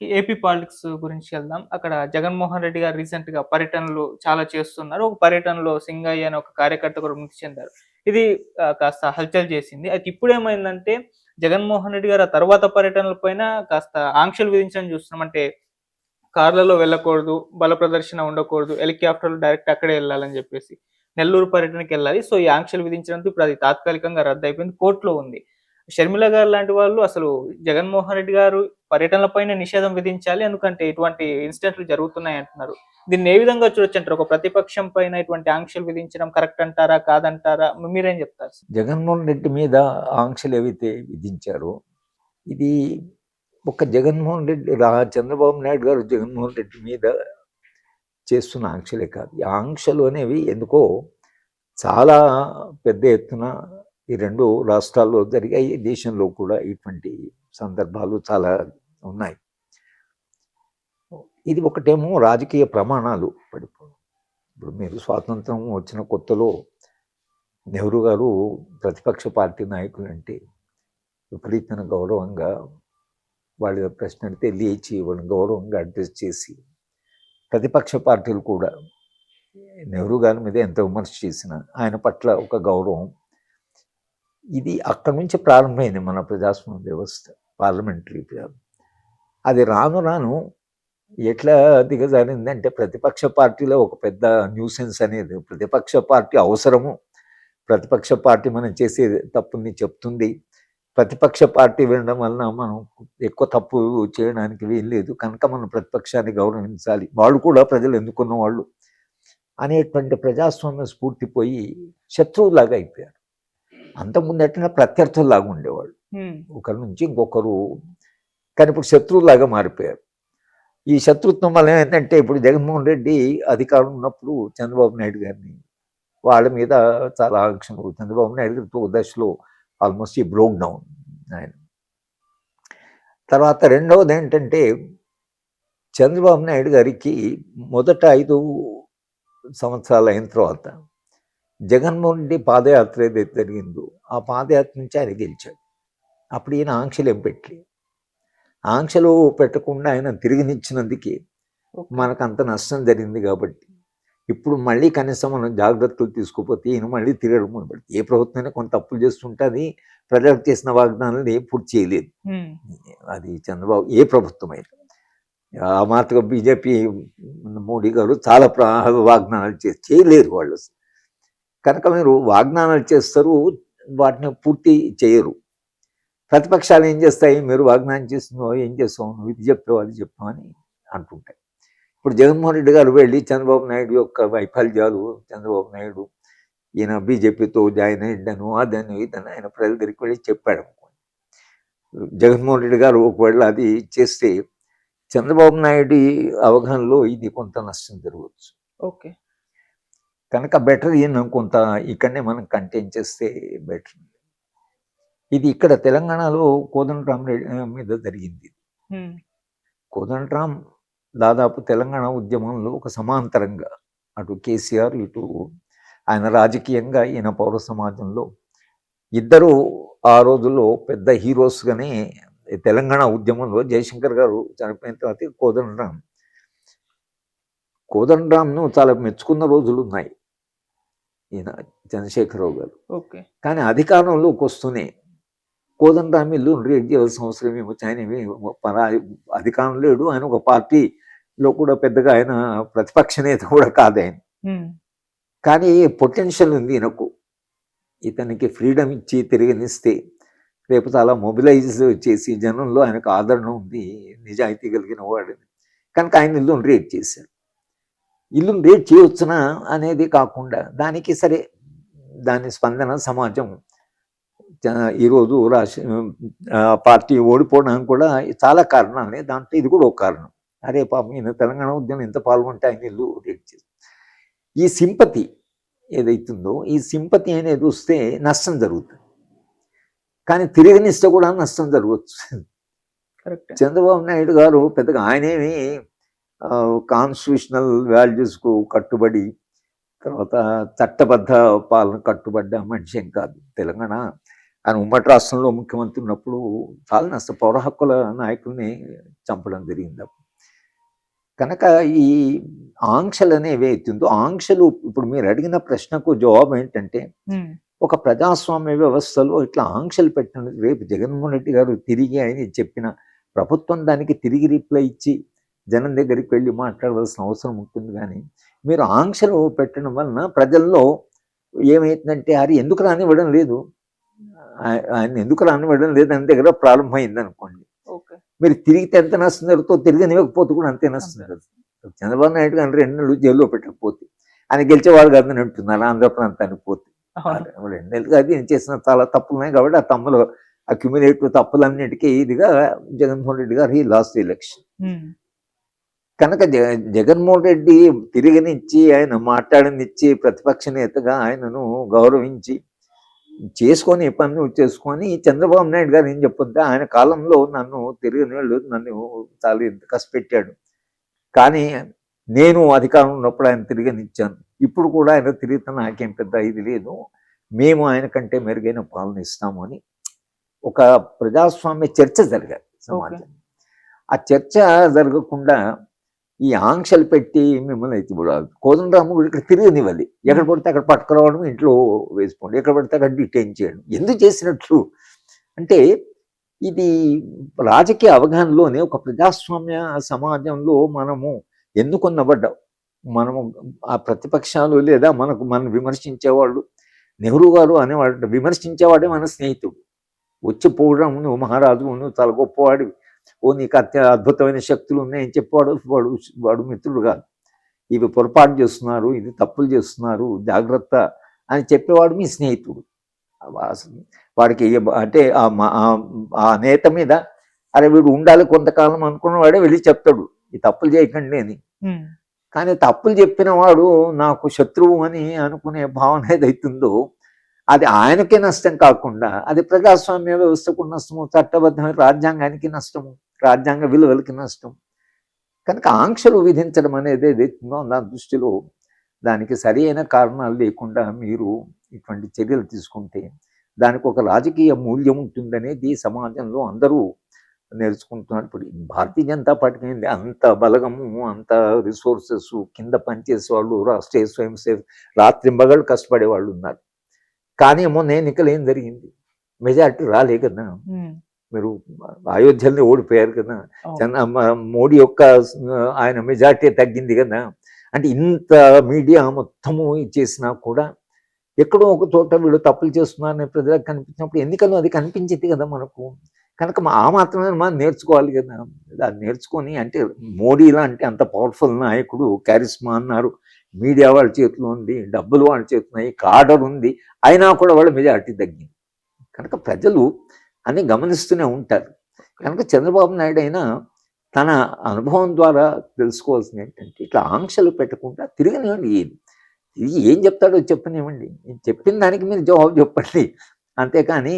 AP politics గురించి వెళ్దాం. అక్కడ జగన్మోహన్ రెడ్డి గారు రీసెంట్‌గా పర్యటనలు చాలా చేస్తున్నారు. ఒక పర్యటనలో సింగయ్య అనే ఒక కార్యకర్త కూడా మృతి చెందారు. ఇది కాస్త హల్చల్ చేసింది. అయితే ఇప్పుడేమైందంటే జగన్మోహన్ రెడ్డి గారు ఆ తర్వాత పర్యటనల పైన కాస్త ఆంక్షలు విధించడం చూస్తున్నాం. అంటే కార్లలో వెళ్ళకూడదు, బల ప్రదర్శన ఉండకూడదు, హెలికాప్టర్లు డైరెక్ట్ అక్కడే వెళ్ళాలని చెప్పేసి. నెల్లూరు పర్యటనకి వెళ్ళాలి సో, ఈ ఆంక్షలు విధించడంతో ఇప్పుడు అది తాత్కాలికంగా రద్దు అయిపోయింది కోర్టులో ఉంది. షర్మిల గారు లాంటి వాళ్ళు అసలు జగన్మోహన్ రెడ్డి గారు పర్యటనల పైన నిషేధం విధించాలి. ఎందుకంటే ఇటువంటి ఇన్సిడెంట్లు జరుగుతున్నాయి అంటున్నారు. దీన్ని ఏ విధంగా చూడొచ్చు అంటారు ఒక ప్రతిపక్షం పైన ఇటువంటి ఆంక్షలు విధించడం కరెక్ట్ అంటారా? కాదంటారా? మీరేం చెప్తారు? జగన్మోహన్ రెడ్డి మీద ఆంక్షలు ఏవైతే విధించారో ఇది ఒక జగన్మోహన్ రెడ్డి రా చంద్రబాబు నాయుడు గారు జగన్మోహన్ రెడ్డి మీద చేస్తున్న ఆంక్షలే కాదు. ఈ ఆంక్షలు అనేవి ఎందుకో చాలా పెద్ద ఎత్తున ఈ రెండు రాష్ట్రాల్లో జరిగాయి. దేశంలో కూడా ఇటువంటి సందర్భాలు చాలా ఉన్నాయి. ఇది ఒకటేమో రాజకీయ ప్రమాణాలు పడిపోవడం. ఇప్పుడు మీరు స్వాతంత్రం వచ్చిన కొత్తలో నెహ్రూ గారు ప్రతిపక్ష పార్టీ నాయకులంటే విపరీతమైన గౌరవంగా వాళ్ళ ప్రశ్న అడిగితే లేచి వాళ్ళని గౌరవంగా అడ్రస్ చేసి ప్రతిపక్ష పార్టీలు కూడా నెహ్రూ గారి మీద ఎంత విమర్శ చేసినా ఆయన పట్ల ఒక గౌరవం ఇది అక్కడి నుంచి ప్రారంభమైంది మన ప్రజాస్వామ్య వ్యవస్థ పార్లమెంటరీ అది రాను రాను ఎట్లా దిగజారిందంటే ప్రతిపక్ష పార్టీలో ఒక పెద్ద న్యూసెన్స్ అనేది ప్రతిపక్ష పార్టీ అవసరము ప్రతిపక్ష పార్టీ మనం చేసే తప్పుని చెప్తుంది. ప్రతిపక్ష పార్టీ వినడం వలన మనం ఎక్కువ తప్పు చేయడానికి వీల్లేదు కనుక మనం ప్రతిపక్షాన్ని గౌరవించాలి. వాళ్ళు కూడా ప్రజలు ఎన్నుకున్న వాళ్ళు అనేటువంటి ప్రజాస్వామ్య స్ఫూర్తి పోయి శత్రువులాగా అయిపోయారు. అంతకుముందు ఎట్లా ప్రత్యర్థుల్లాగా ఉండేవాళ్ళు. ఒకరి నుంచి ఇంకొకరు. కానీ ఇప్పుడు శత్రువులాగా మారిపోయారు. ఈ శత్రుత్వం వల్ల ఏంటంటే ఇప్పుడు జగన్మోహన్ రెడ్డి అధికారం ఉన్నప్పుడు చంద్రబాబు నాయుడు గారిని వాళ్ళ మీద చాలా ఆంక్షలు చంద్రబాబు నాయుడు ఒక దశలో ఆల్మోస్ట్ ఈ బ్రోక్ డౌన్ ఆయన. తర్వాత రెండవది ఏంటంటే చంద్రబాబు నాయుడు గారికి మొదట ఐదు సంవత్సరాలు అయిన తర్వాత జగన్మోహన్ రెడ్డి పాదయాత్ర ఏదైతే జరిగిందో ఆ పాదయాత్ర నుంచి ఆయన గెలిచాడు. అప్పుడు ఈయన ఆంక్షలు ఏం పెట్టలే ఆంక్షలు పెట్టకుండా ఆయన తిరిగినిచ్చినందుకే. మనకు అంత నష్టం జరిగింది కాబట్టి ఇప్పుడు మళ్ళీ కనీసం మనం జాగ్రత్తలు తీసుకోకపోతే ఈయన మళ్ళీ తిరగడం మొదలుపెడతాడు. ఏ ప్రభుత్వమైనా కొంత తప్పులు చేస్తుంటుంది. ప్రజలకు చేసిన వాగ్దానాలను ఏ పూర్తి చేయలేదు. అది చంద్రబాబు ఏ ప్రభుత్వం అయితే ఆ మాత్రం బీజేపీ మోడీ గారు చాలా వాగ్దానాలు చేసి చేయలేరు వాళ్ళు కనుక మీరు వాగ్దానాలు చేస్తారు వాటిని పూర్తి చేయరు. ప్రతిపక్షాలు ఏం చేస్తాయి? మీరు వాగ్దానం చేస్తున్నావు ఏం చేస్తావు? నువ్వు ఇది చెప్పావు అది చెప్పావు అని అంటుంటాయి. ఇప్పుడు జగన్మోహన్ రెడ్డి గారు వెళ్ళి చంద్రబాబు నాయుడు యొక్క వైఫల్యాలు చంద్రబాబు నాయుడు ఈయన బీజేపీతో జాయిన్ అయ్యాను అదని ఇదని ఆయన ప్రజల దగ్గరికి వెళ్ళి చెప్పాడు అనుకోండి. జగన్మోహన్ రెడ్డి గారు ఒకవేళ అది చేస్తే చంద్రబాబు నాయుడు అవగాహనలో ఇది కొంత నష్టం జరగవచ్చు. ఓకే. కనుక బెటర్ ఈయన కొంత ఇక్కడనే మనం కంటైన్ చేస్తే బెటర్ ఇది ఇక్కడ తెలంగాణలో కోదండరామ్ రెడ్డి మీద జరిగింది. కోదండరామ్ దాదాపు తెలంగాణ ఉద్యమంలో ఒక సమాంతరంగా అటు కేసీఆర్ ఇటు ఆయన రాజకీయంగా ఈయన పౌర సమాజంలో ఇద్దరు ఆ రోజుల్లో పెద్ద హీరోస్గానే తెలంగాణ ఉద్యమంలో జయశంకర్ గారు చనిపోయిన తర్వాత కోదండరామ్ కోదండరామ్ను చాలా మెచ్చుకున్న రోజులు ఉన్నాయి. ఈయన చంద్రశేఖరరావు గారు ఓకే. కానీ అధికారంలోకి వస్తూనే కోదండరామ్ ఇల్లు రేట్ చేయాల్సిన అవసరం ఏమో. ఆయన ఏమీ పరా అధికారం లేడు. ఆయన ఒక పార్టీలో కూడా పెద్దగా ఆయన ప్రతిపక్ష నేత కూడా కాదు ఆయన. కానీ పొటెన్షియల్ ఉంది ఈయనకు. ఇతనికి ఫ్రీడమ్ ఇచ్చి తిరిగినిస్తే రేపు చాలా మొబిలైజ్ చేసి జనంలో ఆయనకు ఆదరణ ఉంది. నిజాయితీ కలిగిన వాడని. కనుక ఆయన ఇల్లును రేట్ చేశారు. ఇల్లును రేట్ చేయవచ్చునా అనేది కాకుండా దానికి సరే దాని స్పందన సమాజం. ఈరోజు రాష్ట్ర పార్టీ ఓడిపోవడానికి కూడా చాలా కారణాలే. దాంట్లో ఇది కూడా ఒక కారణం. అరే పాపం ఈయన తెలంగాణ ఉద్యమం ఎంత పాల్గొంటే ఆయన ఇల్లు రేట్ చేస్తారు ఈ సింపతి ఏదైతుందో ఈ సింపతి అనేది వస్తే నష్టం జరుగుతుంది. కానీ తిరగనిస్తే కూడా నష్టం జరగవచ్చు. కరెక్టే. చంద్రబాబు నాయుడు గారు పెద్దగా ఆయనేమి కాన్స్టిట్యూషనల్ వాల్యూస్కు కట్టుబడి తర్వాత చట్టబద్ధ పాలన కట్టుబడ్డ మనిషి ఏం కాదు తెలంగాణ ఆయన ఉమ్మడి రాష్ట్రంలో ముఖ్యమంత్రి ఉన్నప్పుడు చాలా నష్ట పౌర హక్కుల నాయకుల్ని చంపడం జరిగింది. కనుక ఈ ఆంక్షలు అనేవి ఎత్తుందో ఆంక్షలు ఇప్పుడు మీరు అడిగిన ప్రశ్నకు జవాబు ఏంటంటే ఒక ప్రజాస్వామ్య వ్యవస్థలో ఇట్లా ఆంక్షలు పెట్టిన రేపు జగన్మోహన్ రెడ్డి గారు తిరిగి ఆయన చెప్పిన ప్రభుత్వం దానికి తిరిగి రిప్లై ఇచ్చి జనం దగ్గరికి వెళ్ళి మాట్లాడవలసిన అవసరం ఉంటుంది కానీ మీరు ఆంక్షలు పెట్టడం వలన ప్రజల్లో ఏమైందంటే అది ఎందుకు రానివ్వడం లేదు. ఆయ- ఆయన ఎందుకు రానివ్వడం లేదు అని దగ్గర ప్రారంభమైంది అనుకోండి. మీరు తిరిగితే ఎంత నష్టం జరుగుతుందో తిరగనివ్వకపోతే కూడా అంతే నష్టం జరుగుతుంది. చంద్రబాబు నాయుడు గారు రెండు నెలలు జైల్లో పెట్టకపోతే ఆయన గెలిచేవాడు కాదని అంటున్నారు ఆంధ్ర ప్రాంతానికి పోతే. రెండు నెలలుగా అది నేను చేసిన చాలా తప్పులు ఉన్నాయి కాబట్టి ఆ తమ్ములు అక్యుమిలేటివ్ తప్పులన్నిటికీ ఇదిగా జగన్మోహన్ రెడ్డి గారు ఈ లాస్ట్ ఎలక్షన్. కనుక జగ జగన్మోహన్ రెడ్డి తిరిగినిచ్చి ఆయన మాట్లాడనిచ్చి ప్రతిపక్ష నేతగా ఆయనను గౌరవించి చేసుకొని పనులు చేసుకొని చంద్రబాబు నాయుడు గారు ఏం చెప్పొద్దా ఆయన కాలంలో నన్ను తిరిగిన వాళ్ళు నన్ను చాలా ఎంత కష్టపెట్టాడు కానీ నేను అధికారం ఉన్నప్పుడు ఆయన తిరిగనిచ్చాను. ఇప్పుడు కూడా ఆయన తిరిగితే నాకేం పెద్ద ఇది లేదు. మేము ఆయన కంటే మెరుగైన పాలన ఇస్తాము అని ఒక ప్రజాస్వామ్య చర్చ జరగాలి సమాజం ఆ చర్చ జరగకుండా ఈ ఆంక్షలు పెట్టి మిమ్మల్ని అయితే కోదండరాము కూడా ఇక్కడ తిరగనివ్వాలి ఎక్కడ పడితే అక్కడ పట్టుకురావడం ఇంట్లో వేసుకోండి. ఎక్కడ పడితే అక్కడ డిటైన్ చేయడం. ఎందుకు చేసినట్లు? అంటే ఇది రాజకీయ అవగాహనలోనే ఒక ప్రజాస్వామ్య సమాజంలో మనము ఎందుకున్నబడ్డాం మనము ఆ ప్రతిపక్షాలు లేదా మనకు మనం విమర్శించేవాళ్ళు నెహ్రూ గారు అనేవాడు విమర్శించేవాడే మన స్నేహితుడు. వచ్చి పోవడం నువ్వు మహారాజు నువ్వు చాలా గొప్పవాడివి ఓ నీకు అత్య అద్భుతమైన శక్తులు ఉన్నాయని చెప్పాడు వాడు వాడు మిత్రుడు కాదు. ఇవి పొరపాటు చేస్తున్నారు ఇది తప్పులు చేస్తున్నారు జాగ్రత్త అని చెప్పేవాడు మీ స్నేహితుడు. వాడికి అంటే ఆ నేత మీద అరే వీడు ఉండాలి కొంతకాలం అనుకున్న వాడే వెళ్ళి చెప్తాడు. ఈ తప్పులు చేయకండి అని. కానీ తప్పులు చెప్పిన వాడు నాకు శత్రువు అని అనుకునే భావన ఏదైతుందో అది ఆయనకే నష్టం కాకుండా అది ప్రజాస్వామ్య వ్యవస్థకు నష్టము చట్టబద్ధమైన రాజ్యాంగానికి నష్టము రాజ్యాంగ విలువలకి నష్టం కనుక ఆంక్షలు విధించడం అనేది ఏదైతుందో నా దృష్టిలో దానికి సరి అయిన కారణాలు లేకుండా మీరు ఇటువంటి చర్యలు తీసుకుంటే దానికి ఒక రాజకీయ మూల్యం ఉంటుందనేది సమాజంలో అందరూ నేర్చుకుంటున్నారు. ఇప్పుడు భారతీయ జనతా పార్టీకి అంత బలగము అంత రిసోర్సెస్ కింద పనిచేసే వాళ్ళు రాష్ట్రీయ స్వయం సేవ రాత్రింబగళ్ళు కష్టపడే వాళ్ళు ఉన్నారు. కానీ మొన్న ఎన్నికలు ఏం జరిగింది? మెజార్టీ రాలే కదా. మీరు అయోధ్యలో ఓడిపోయారు కదా. మోడీ యొక్క ఆయన మెజార్టీ తగ్గింది కదా. అంటే ఇంత మీడియా మొత్తము చేసినా కూడా ఎక్కడో ఒక చోట వీళ్ళు తప్పులు చేస్తున్నారని ప్రజలకు కనిపించినప్పుడు ఎన్నికల్లో అది కనిపించింది కదా మనకు. కనుక ఆ మాత్రమే మనం నేర్చుకోవాలి కదా. అది నేర్చుకొని అంటే మోడీ లాంటి అంత పవర్ఫుల్ నాయకుడు క్యారిస్మా అన్నారు. మీడియా వాళ్ళ చేతిలో ఉంది డబ్బులు వాళ్ళ చేతిలో ఉన్నాయి ఉంది అయినా కూడా వాళ్ళ మెజార్టీ తగ్గింది. కనుక ప్రజలు అన్ని గమనిస్తూనే ఉంటారు. కనుక చంద్రబాబు నాయుడు అయినా తన అనుభవం ద్వారా తెలుసుకోవాల్సింది ఏంటంటే ఇట్లా ఆంక్షలు పెట్టకుండా తిరగనివ్వండి తిరిగి ఏం చెప్తాడో చెప్పనివ్వండి. చెప్పిన దానికి మీరు జవాబు చెప్పండి. అంతేకాని